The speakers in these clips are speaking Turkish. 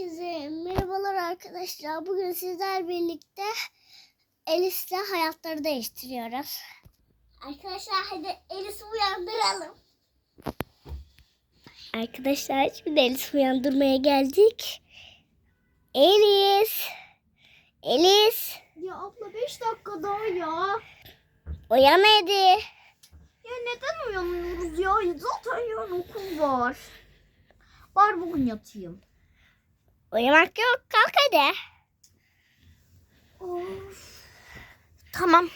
Herkese merhabalar arkadaşlar. Bugün sizler birlikte Elis'le hayatları değiştiriyoruz. Arkadaşlar hadi Elis'i uyandıralım. Arkadaşlar şimdi Elis'i uyandırmaya geldik. Elis. Elis. Ya abla 5 dakika daha ya. Uyan hadi. Ya neden uyanıyoruz ya? Zaten yarın okul var. Var bugün yatayım. お湯巻きをかけて。たまん。うん？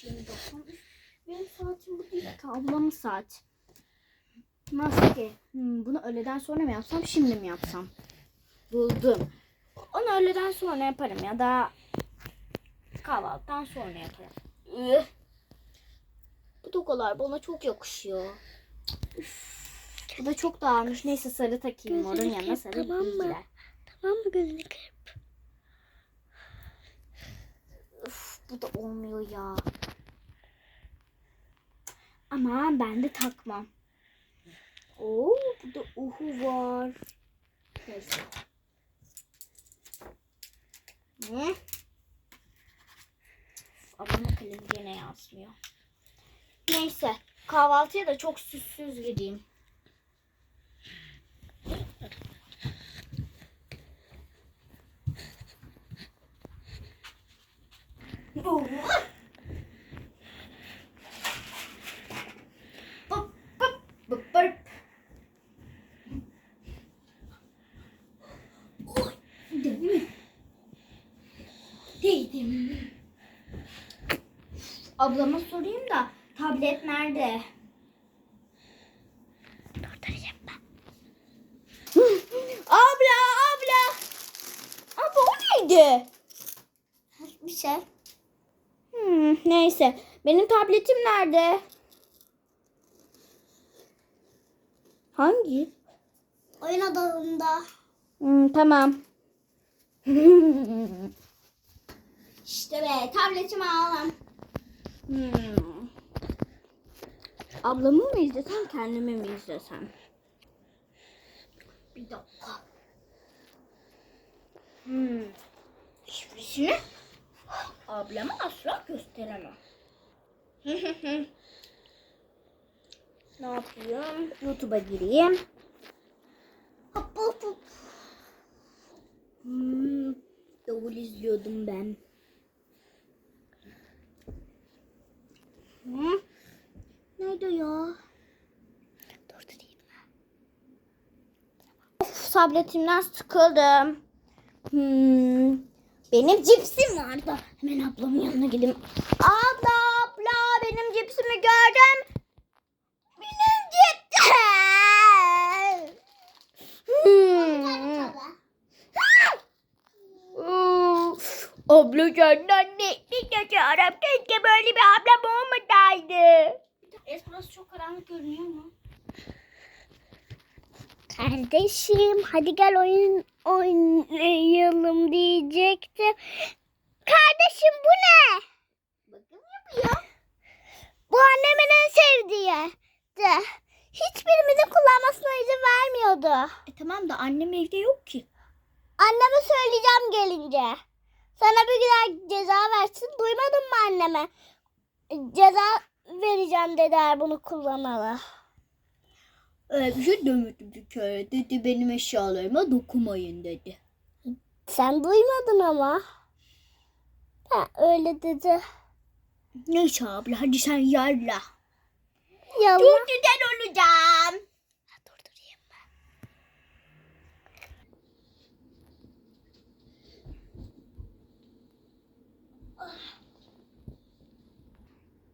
Baksam? Üf, Benim saatim bu değil ki ablamın saat. Ki? Hmm, bunu öğleden sonra mı yapsam şimdi mi yapsam? Buldum. Onu öğleden sonra yaparım ya da kahvaltıdan sonra yaparım. Üh. Bu tokalar bana çok yakışıyor. Üf. Bu da çok dağılmış. Neyse sarı takayım. Morun Gözünü yanına kırp, sarı tamam mı? Tamam mı gözünü? Üf, bu da olmuyor ya. Ama ben de takmam. Oo, burada uhu var. Neyse. Ne? Abone kalemi gene yazmıyor. Neyse. Kahvaltıya da çok süssüz gideyim. Değdim. Ablama sorayım da tablet nerede? Durdurayım ben. abla abla. Abla o neydi? Bir şey. Neyse. Benim tabletim nerede? Hangi? Oyun odasında. Hmm, tamam. İşte be tabletimi alalım. Hmm. Ablamı mı izlesem kendimi mi izlesem? Bir dakika. Hmm. Şifresini ablama asla gösteremem. ne yapıyorum? YouTube'a gireyim. Hop hop hop. Hmm, davul izliyordum ben. Hı? Nerede ya? Durdurayım ben. Of tabletimden sıkıldım. Hmm, benim cipsim vardı. Hemen ablamın yanına gideyim. Abla abla benim cipsimi gördüm. Benim cipsim. Hmm. Uf, Abla senden ne yaşarım? Keşke böyle bir ablam olmasaydı. Es burası çok karanlık görünüyor mu? Kardeşim hadi gel oyun oynayalım diyecektim. Kardeşim bu ne? Bakın yapıyor. Bu annemin en sevdiği. De. Hiçbirimizin kullanmasına izin vermiyordu. E tamam da annem evde yok ki. Anneme söyleyeceğim gelince. Sana bir güzel ceza versin. Duymadın mı anneme? Ceza vereceğim dedi eğer bunu kullanalı. Öyle bir şey demedim bir kere. Dedi benim eşyalarıma dokunmayın dedi. Sen duymadın ama. Ha, öyle dedi. Neyse abla hadi sen yarla. Yalan. Çok güzel olacağım. Durdurayım ben.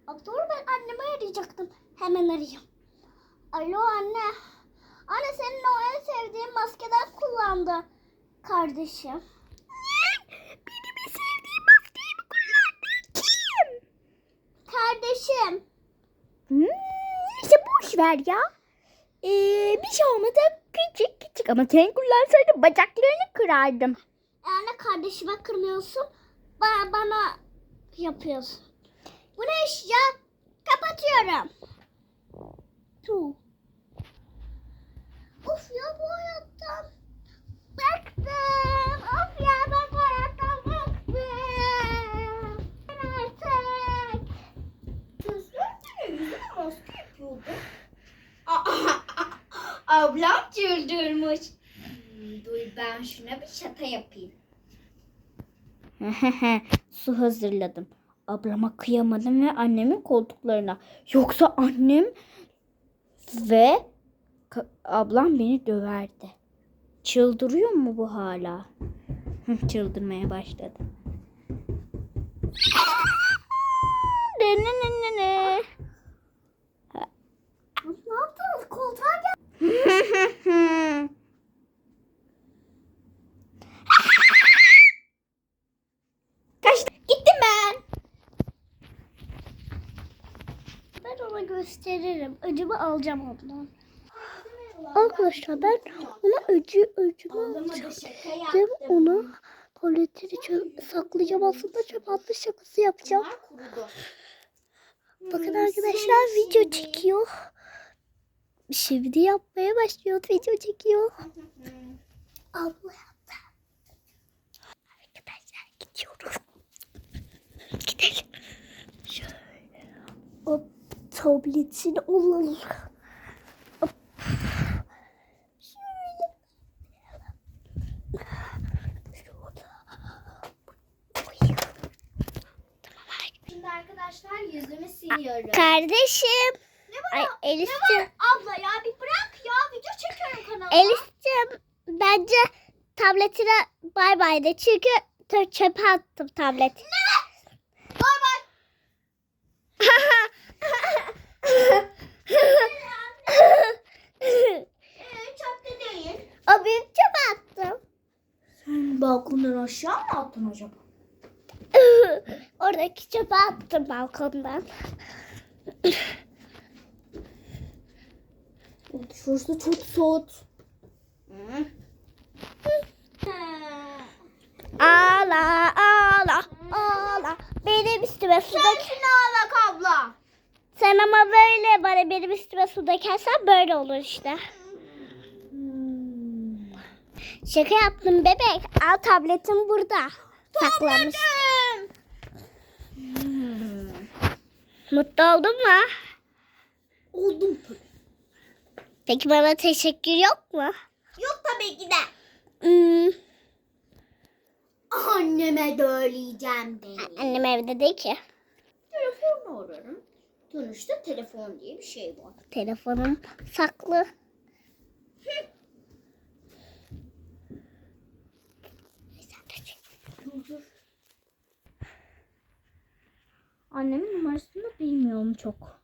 Aa, dur ben annemi arayacaktım. Hemen arayayım. Alo anne. Anne senin o en sevdiğin maskeden kullandı kardeşim. Benim en sevdiğim maskeyi mi kullandı? Kim? Kardeşim. Hmm, neyse boş ver ya. Ee, bir şey olmadı. Küçük küçük ama sen kullansaydın bacaklarını kırardım. Yani kardeşime kırmıyorsun. Bana, bana yapıyorsun. Bu ne iş ya? Kapatıyorum. Tu. Of ya bu hayattan. Bıktım. Of ya ben bu hayattan bıktım. Ben artık. Ablam çıldırmış. Hmm, dur ben şuna bir şaka yapayım. Su hazırladım. Ablama kıyamadım ve annemin koltuklarına. Yoksa annem ve ablam beni döverdi. Çıldırıyor mu bu hala? Çıldırmaya başladı. Ne ne ne ne. Ne yaptınız? Koltuğa gel. Kaçtı. Gittim ben. Ben ona gösteririm. Öcümü alacağım ondan. Arkadaşlar ben ona öcü öcümü alacağım. Dedim ona tuvaletleri çö- saklayacağım. Aslında çöp atlı şakası yapacağım. Bakın arkadaşlar video çekiyor. Şimdi yapmaya başlıyor. Video çekiyor. Abla yaptı. Arkadaşlar gidiyoruz. Gidelim. Şöyle. O Şöyle. Şurada. Şimdi arkadaşlar yüzümü siliyorum. Kardeşim. Ay Elif'ciğim. Abla ya bir bırak ya video çekiyorum kanala. Elif'ciğim bence tabletine bay bay de. Çünkü çöpe attım tableti. Bay bay. Çöpte değil. o büyük çöpe attım. Sen balkondan aşağı mı attın acaba? Oradaki çöpe attım balkondan. Şurası çok soğuk. Ağla ağla ağla. Benim üstüme su dök. Sensin ağlak abla. Sen ama böyle bana benim üstüme su dökersen böyle olur işte. Şaka yaptım bebek. Al tabletim burada. Saklamış. Mutlu oldun mu? Oldum tabii. Peki bana teşekkür yok mu? Yok tabii ki de. Hmm, Anneme söyleyeceğim beni. annem evde değil ki. Telefonla ararım. Sonuçta telefon diye bir şey var. Telefonum saklı. Dur dur. Annemin numarasını da bilmiyorum çok.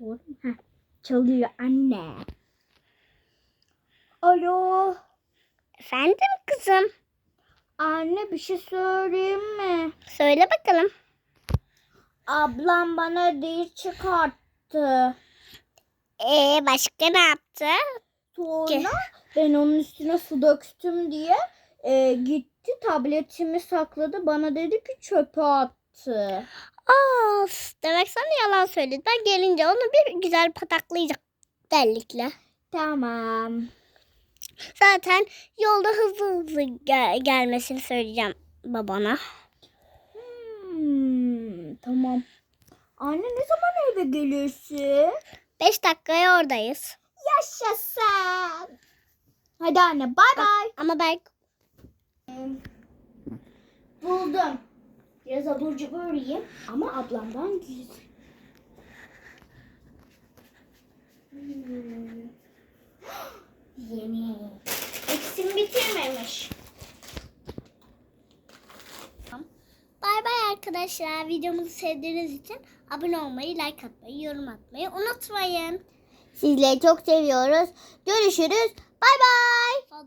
Doğru mu? Heh. Çalıyor anne. Alo. Efendim kızım. Anne bir şey söyleyeyim mi? Söyle bakalım. Ablam bana dil çıkarttı. Ee başka ne yaptı? Sonra ben onun üstüne su döktüm diye e, gitti tabletimi sakladı. Bana dedi ki çöpe attı. Aa, demek sana yalan söyledi. Ben gelince onu bir güzel pataklayacak delikle. Tamam. Zaten yolda hızlı hızlı gel- gelmesini söyleyeceğim babana. Hmm, tamam. Anne ne zaman eve gelirsin? Beş dakikaya oradayız. Yaşasın. Hadi anne bay bay. Ama ben Buldum. Biraz abur cubur yiyeyim ama ablamdan gizli. Hmm. Yeni. Eksim bitirmemiş. bay bay arkadaşlar. Videomuzu sevdiğiniz için abone olmayı, like atmayı, yorum atmayı unutmayın. Sizleri çok seviyoruz. Görüşürüz. Bay bay.